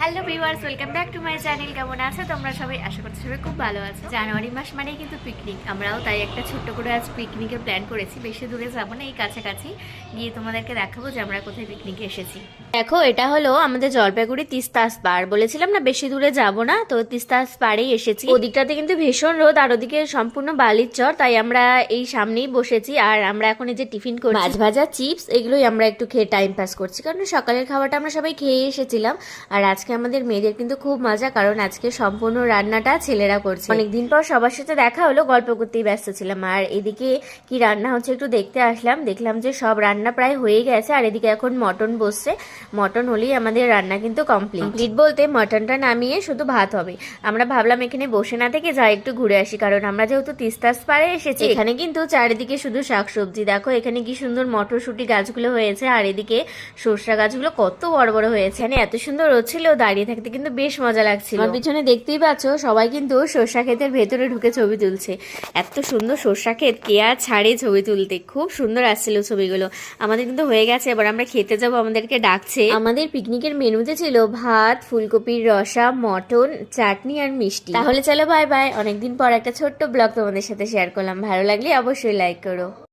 Hello viewers welcome back to my channel কেমন আছে? তোমরা সবাই আশা করছি সবাই খুব ভালো আছো। জানুয়ারি মাস মানেই কিন্তু পিকনিক আমরাও তাই একটা ছোট্ট করে আজ পিকনিকের প্ল্যান করেছি। বেশি দূরে যাব না, এই কাছাকাছি। গিয়ে তোমাদেরকে দেখাবো যে আমরা কোথায় পিকনিকে এসেছি। দেখো, এটা হলো আমাদের জলপাইগুড়ি তিস্তাস পার বলেছিলাম না, বেশি দূরে যাব না, তো তিস্তাস পাড়েই এসেছি। ওদিকটাতে কিন্তু ভীষণ রোদ, আর ওদিকে সম্পূর্ণ বালির চর, তাই আমরা এই সামনেই বসেছি। আর আমরা এখন এই যে টিফিন করছি। মাছ ভাজা চিপস এগুলোই আমরা একটু খেয়ে টাইম পাস করছি। কারণ সকালের খাবারটা আমরা সবাই খেয়ে এসেছিলাম। আর আজকে আমাদের মেয়েদের কিন্তু খুব মজা, কারণ আজকে সম্পূর্ণ রান্নাটা ছেলেরা করছে। অনেকদিন পর সবার সাথে দেখা হলো, গল্প করতেই ব্যস্ত ছিলাম। আর এদিকে কি রান্না হচ্ছে একটু দেখতে আসলাম। দেখলাম যে সব রান্না প্রায় হয়ে গেছে, আর এদিকে এখন মটন বসছে। মটন হলেই আমাদের রান্না কিন্তু কমপ্লিট কমপ্লিট বলতে মটনটা নামিয়ে শুধু ভাত হবে। আমরা ভাবলাম এখানে বসে না থেকে যাই, একটু ঘুরে আসি, কারণ আমরা যেহেতু তিস্তাস পাড়ে এসেছি। এখানে কিন্তু চারিদিকে শুধু শাকসবজি। দেখো, এখানে কি সুন্দর মটরশুটি গাছগুলো হয়েছে, আর এদিকে সর্ষা গাছগুলো কত বড় বড় হয়েছে। এত সুন্দর রোদ ছিল দাঁড়িয়ে থাকতে কিন্তু বেশ মজা লাগছিল। আমার পিছনে দেখতেই পাচ্ছ সবাই কিন্তু সর্ষা ক্ষেতের ভেতরে ঢুকে ছবি তুলছে। এত সুন্দর সর্ষা ক্ষেত কে আর ছাড়ে ছবি তুলতে? খুব সুন্দর আসছিল ছবিগুলো। আমাদের কিন্তু হয়ে গেছে এবার আমরা খেতে যাব আমাদেরকে ডাকছে। আমাদের পিকনিকের মেনুতে ছিল ভাত ফুলকপির রসা মটন চাটনি আর মিষ্টি। তাহলে চলো বাই বাই অনেকদিন পর একটা ছোট্ট ব্লগ তোমাদের সাথে শেয়ার করলাম। ভালো লাগলে অবশ্যই লাইক করো।